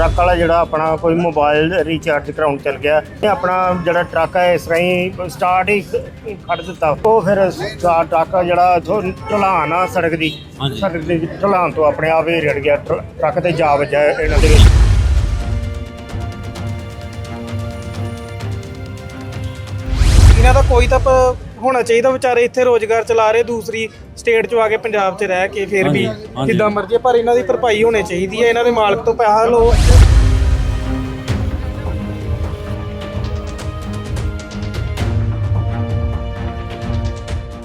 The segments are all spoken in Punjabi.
ਟਰੱਕ ਵਾਲਾ ਜਿਹੜਾ ਆਪਣਾ ਕੋਈ ਮੋਬਾਈਲ ਰੀਚਾਰਜ ਕਰਾਉਣ ਚਲ ਗਿਆ ਇਹ ਆਪਣਾ ਜਿਹੜਾ ਟਰੱਕ ਹੈ ਇਸ ਰਾਹੀਂ ਸਟਾਰਟ ਹੀ ਖੜ ਦਿੱਤਾ। ਉਹ ਫਿਰ ਸਟਾਰ ਟਰੱਕ ਜਿਹੜਾ ਢਲਾਨ ਆ ਸੜਕ ਦੀ। ਸੜਕ ਦੀ ਢਲਾਨ ਤੋਂ ਆਪਣੇ ਆਪ ਹੀ ਰੜ ਗਿਆ ਟਰ- ਟਰੱਕ ਤੇ ਜਾ ਵੱਜਾ ਇਹਨਾਂ ਦੇ ਵਿੱਚ। ਇਹਨਾਂ ਦਾ ਕੋਈ ਤਾਂ ਪ- ਹੋਣਾ ਚਾਹੀਦਾ ਵਿਚਾਰੇ ਇੱਥੇ ਰੋਜ਼ਗਾਰ ਚਲਾ ਰਹੇ ਦੂਸਰੀ ਸਟੇਟ 'ਚ ਆ ਕੇ ਪੰਜਾਬ 'ਚ ਰਹਿ ਕੇ ਫਿਰ ਵੀ ਹਾਂਜੀ, ਹਾਂਜੀ। ਜਿੱਦਾਂ ਮਰਜ਼ੀ ਪਰ ਇਹਨਾਂ ਦੀ ਭਰਪਾਈ ਹੋਣੀ ਚਾਹੀਦੀ ਹੈ ਇਹਨਾਂ ਦੇ ਮਾਲਕ ਤੋਂ ਪੈਸਾ ਲਓ।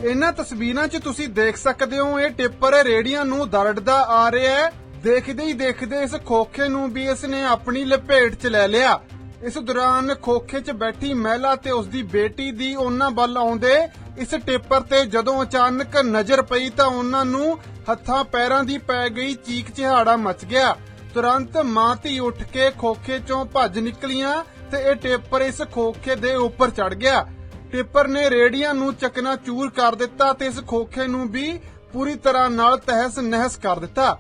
ਇਹਨਾਂ ਤਸਵੀਰਾਂ 'ਚ ਤੁਸੀਂ ਦੇਖ ਸਕਦੇ ਹੋ ਇਹ ਟਿੱਪਰ ਰੇੜੀਆਂ ਨੂੰ ਦਰੜਦਾ ਆ ਰਿਹਾ ਹੈ। ਦੇਖਦੇ ਹੀ ਦੇਖਦੇ ਇਸ ਖੋਖੇ ਨੂੰ ਵੀ ਇਸ ਨੇ ਆਪਣੀ ਲਪੇਟ 'ਚ ਲੈ ਲਿਆ। ਇਸ ਦੌਰਾਨ ਖੋਖੇ 'ਚ ਬੈਠੀ ਮਹਿਲਾ ਤੇ ਉਸ ਦੀ ਬੇਟੀ ਦੀ ਉਹਨਾਂ ਵੱਲ ਆਉਂਦੇ ਇਸ ਟਿੱਪਰ ਤੇ ਜਦੋਂ ਅਚਾਨਕ ਨਜ਼ਰ ਪਈ ਤਾਂ ਉਹਨਾਂ ਨੂੰ ਹੱਥਾਂ ਪੈਰਾਂ ਦੀ ਪੈ ਗਈ ਚੀਕ ਚਿਹਾੜਾ ਮਚ ਗਿਆ। ਤੁਰੰਤ ਮਾਂ ਧੀ ਉੱਠ ਕੇ ਖੋਖੇ 'ਚੋਂ ਭੱਜ ਨਿਕਲੀਆਂ ਤੇ ਇਹ ਟਿੱਪਰ ਇਸ ਖੋਖੇ ਦੇ ਉੱਪਰ ਚੜ ਗਿਆ। ਟੇਪਰ ਨੇ ਰੇੜੀਆਂ ਨੂੰ ਚਕਨਾ ਚੂਰ ਕਰ ਦਿੱਤਾ ਤੇ ਇਸ ਖੋਖੇ ਨੂੰ ਵੀ ਪੂਰੀ ਤਰ੍ਹਾਂ ਨਾਲ ਤਹਿਸ ਨਹਿਸ ਕਰ ਦਿੱਤਾ।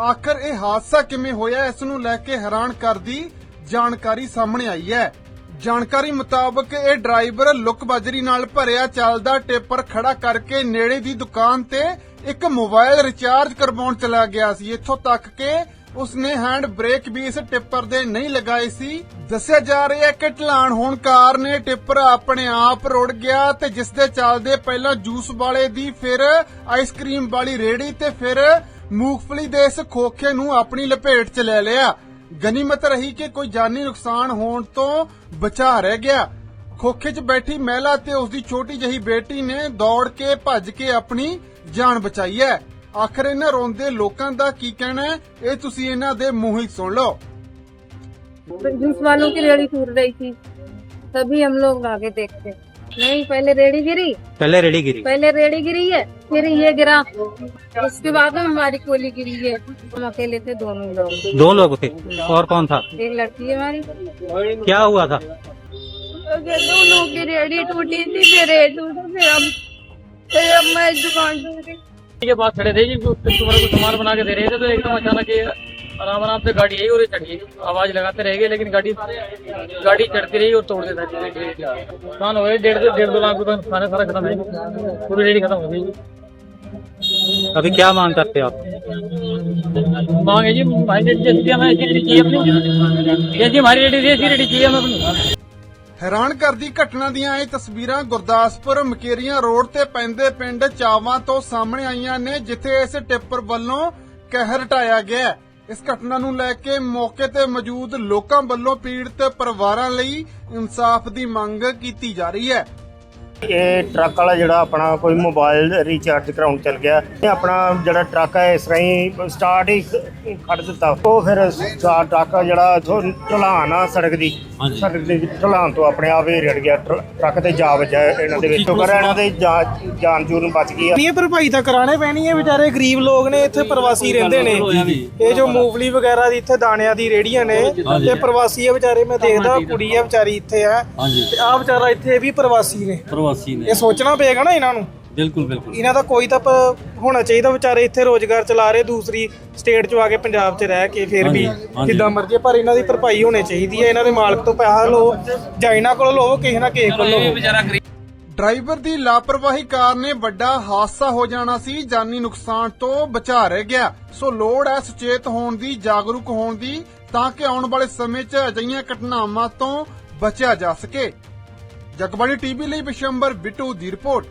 ਆਖਰ ਇਹ ਹਾਦਸਾ ਕਿਵੇਂ ਹੋਇਆ, ਇਸ ਨੂੰ ਲੈ ਕੇ ਹੈਰਾਨ ਕਰਦੀ ਜਾਣਕਾਰੀ ਸਾਹਮਣੇ ਆਈ ਹੈ। ਜਾਣਕਾਰੀ ਮੁਤਾਬਕ ਇਹ ਡਰਾਈਵਰ ਲੁੱਕਬਾਜ਼ਰੀ ਨਾਲ ਭਰਿਆ ਚੱਲਦਾ ਟਿੱਪਰ ਖੜਾ ਕਰਕੇ ਨੇੜੇ ਦੀ ਦੁਕਾਨ ਤੇ ਇੱਕ ਮੋਬਾਈਲ ਰਿਚਾਰਜ ਕਰਵਾਉਣ ਚਲਾ ਗਿਆ ਸੀ। ਇੱਥੋਂ ਤੱਕ ਕਿ ਉਸਨੇ ਹੈਂਡ ਬ੍ਰੇਕ ਵੀ ਇਸ ਟਿੱਪਰ ਦੇ ਨਹੀਂ ਲਗਾਏ ਸੀ। ਦੱਸਿਆ ਜਾ ਰਿਹਾ ਹੈ ਕਿ ਢਲਾਣ ਹੋਣ ਕਾਰਨ ਇਹ ਟਿੱਪਰ ਆਪਣੇ ਆਪ ਰੁੜ ਗਿਆ ਤੇ ਜਿਸ ਦੇ ਚੱਲਦੇ ਪਹਿਲਾਂ ਜੂਸ ਵਾਲੇ ਦੀ, ਫਿਰ ਆਈਸਕ੍ਰੀਮ ਵਾਲੀ ਰੇੜੀ ਤੇ ਫਿਰ ਮੂੰਗਫਲੀ ਦੇ ਇਸ ਖੋਖੇ ਨੂੰ ਆਪਣੀ ਲਪੇਟ 'ਚ ਲੈ ਲਿਆ। ਗਨੀਮਤ ਰਹੀ ਕਿ ਕੋਈ ਜਾਨੀ ਨੁਕਸਾਨ ਹੋਣ ਤੋਂ ਬਚਾ ਰਹਿ ਗਿਆ ਖੋਖੇ 'ਚ ਬੈਠੀ ਮਹਿਲਾ ਤੇ ਉਸ ਦੀ ਛੋਟੀ ਜਹੀ ਬੇਟੀ ਨੇ ਦੌੜ ਕੇ ਭੱਜ ਕੇ ਆਪਣੀ ਜਾਨ ਬਚਾਈ ਹੈ ਆਖਰ ਇਹਨਾਂ ਰੋਂਦੇ ਲੋਕਾਂ ਦਾ ਕੀ ਕਹਿਣਾ ਹੈ ਇਹ ਤੁਸੀਂ ਇਹਨਾਂ ਦੇ ਮੂੰਹ ਹੀ ਸੁਣ ਲਓ जूस वालों की रेड़ी टूट रही थी तभी हम लोग आगे देखते नहीं पहले रेड़ी गिरी पहले रेडी गिरी पहले रेड़ी गिरी है फिर ये गिरा उसके बाद में हमारी कोली गिरी है हम अकेले थे दोनों लोग दो लोग थे और कौन था एक लड़की है हमारी क्या हुआ था दोनों की रेड़ी टूटी थी फिर रेड टूटा फिर हम फिर अब मैं दुकान टूटी के पास खड़े थे जी कस्टमर को सामान बना के दे रहे थे तो एकदम अचानक ये आराम आराम से गाड़ी आई और ये चढ़ गई आवाज लगाते रह गए लेकिन गाड़ी गाड़ी चढ़ती रही और तोड़ देता नुकसान हो गए डेढ़ दो डेढ़ दो लाख रुपए नुकसान है सारा खत्म है पूरी रेडी खत्म हो गई अभी क्या मांग करते हो आप मांगे जी भाई रेडी जैसी हमें ऐसी रेडी चाहिए अपनी जैसी हमारी रेडी थी ऐसी रेडी चाहिए हमें अपनी ਹੈਰਾਨ ਕਰਦੀ ਘਟਨਾ ਦੀਆਂ ਇਹ ਤਸਵੀਰਾਂ ਗੁਰਦਾਸਪੁਰ ਮਕੇਰੀਆਂ ਰੋਡ ਤੇ ਪੈਂਦੇ ਪਿੰਡ ਚਾਵਾਂ ਤੋਂ ਸਾਹਮਣੇ ਆਈਆਂ ਨੇ ਜਿੱਥੇ ਇਸ ਟਿੱਪਰ ਵੱਲੋਂ ਕਹਿਰ ਢਾਇਆ ਗਿਆ ਹੈ। ਇਸ ਘਟਨਾ ਨੂੰ ਲੈ ਕੇ ਮੌਕੇ ਤੇ ਮੌਜੂਦ ਲੋਕਾਂ ਵੱਲੋਂ ਪੀੜਤ ਪਰਿਵਾਰਾਂ ਲਈ ਇਨਸਾਫ ਦੀ ਮੰਗ ਕੀਤੀ ਜਾ ਰਹੀ ਹੈ। ਇਹ ਟਰੱਕ ਵਾਲਾ ਜਿਹੜਾ ਆਪਣਾ ਕੋਈ ਮੋਬਾਈਲ ਰੀਚਾਰਜ ਕਰਾਉਣ ਚਲ ਗਿਆ ਇਹ ਆਪਣਾ ਜਿਹੜਾ ਟਰੱਕ ਹੈ ਇਸ ਰਾਹੀਂ ਸਟਾਰਟ ਹੀ ਖੜ ਦਿੱਤਾ। ਉਹ ਫਿਰ ਸਟਾਰ ਟਰੱਕ ਆ ਜਿਹੜਾ ਇੱਥੋਂ ਢਲਾਨ ਆ ਸੜਕ ਦੀ। ਸੜਕ ਦੀ ਢਲਾਨ ਤੋਂ ਆਪਣੇ ਆਪ ਹੀ ਰੜ ਗਿਆ। ਟਰ- ਟਰੱਕ ਤੇ ਜਾ ਵੱਜਾ ਇਹਨਾਂ ਦੇ ਵਿੱਚ। ਸ਼ੁਕਰ ਹੈ ਇਹਨਾਂ ਦੇ ਜਾ- ਜਾਨ ਜੂਨ ਬਚ ਗਈ ਆ। ਇਹ ਭਰਪਾਈ ਤਾਂ ਕਰਾਣੇ ਪੈਣੀ ਹੈ ਵਿਚਾਰੇ। ਗਰੀਬ ਲੋਕ ਨੇ ਇੱਥੇ ਪ੍ਰਵਾਸੀ ਰਹਿੰਦੇ ਨੇ। ਇਹ ਜੋ ਮੂੰਗਫਲੀ ਵਗੈਰਾ ਦੀ ਇੱਥੇ ਦਾਣਿਆਂ ਦੀ ਰੇੜੀਆਂ ਨੇ। ਇਹ ਪ੍ਰਵਾਸੀ ਹੈ ਵਿਚਾਰੇ। ਮੈਂ ਦੇਖਦਾ ਕੁੜੀ ਹੈ ਵਿਚਾਰੀ ਇੱਥੇ ਹਾਂਜੀ। ਤੇ ਆ ਵਿਚਾਰਾ ਇੱਥੇ ਵੀ ਪ੍ਰਵਾਸੀ ਨੇ। 80 ਨੇ। ਇਹ ਸੋਚਣਾ ਪਏਗਾ ਨਾ ਇਹਨਾਂ ਨੂੰ। ਬਿਲਕੁਲ ਬਿਲਕੁਲ। ਇਹਨਾਂ ਦਾ ਕੋਈ ਤਾਂ ਹੋਣਾ ਚਾਹੀਦਾ ਵਿਚਾਰੇ ਇੱਥੇ ਰੋਜ਼ਗਾਰ ਚਲਾ ਰਹੇ ਦੂਸਰੀ ਸਟੇਟ 'ਚ ਆ ਕੇ ਪੰਜਾਬ 'ਚ ਰਹਿ ਕੇ ਫਿਰ ਵੀ ਹਾਂਜੀ, ਹਾਂਜੀ। ਜਿੱਦਾਂ ਪਰ ਇਹਨਾਂ ਦੀ ਭਰਪਾਈ ਹੋਣੀ ਚਾਹੀਦੀ ਹੈ। ਇਹਨਾਂ ਦੇ ਮਾਲਕ ਤੋਂ ਪੈਸਾ ਲਓ ਜਾਂ ਇਹਨਾਂ ਕੋਲੋਂ ਲਓ ਕਿਸੇ ਨਾ ਕਿਸੇ ਕੋਲੋਂ ਲਓ। ਡਰਾਈਵਰ ਦੀ ਲਾਪਰਵਾਹੀ ਕਾਰਨ ਇਹ ਵੱਡਾ ਹਾਦਸਾ ਹੋ ਜਾਣਾ ਸੀ ਜਾਨੀ ਨੁਕਸਾਨ ਤੋਂ ਬਚਾ ਰਹਿ ਗਿਆ। ਸੋ ਲੋੜ ਹੈ ਸੁਚੇਤ ਹੋਣ ਦੀ ਜਾਗਰੂਕ ਹੋਣ ਦੀ ਤਾਂ ਕਿ ਆਉਣ ਵਾਲੇ ਸਮੇਂ 'ਚ ਅਜਿਹੀਆਂ ਘਟਨਾਵਾਂ ਤੋਂ ਬਚਿਆ ਜਾ ਸਕੇ। ਜਗਬਾਣੀ ਟੀਵੀ ਲਈ ਵਿਸ਼ੰਬਰ ਬਿੱਟੂ ਦੀ ਰਿਪੋਰਟ।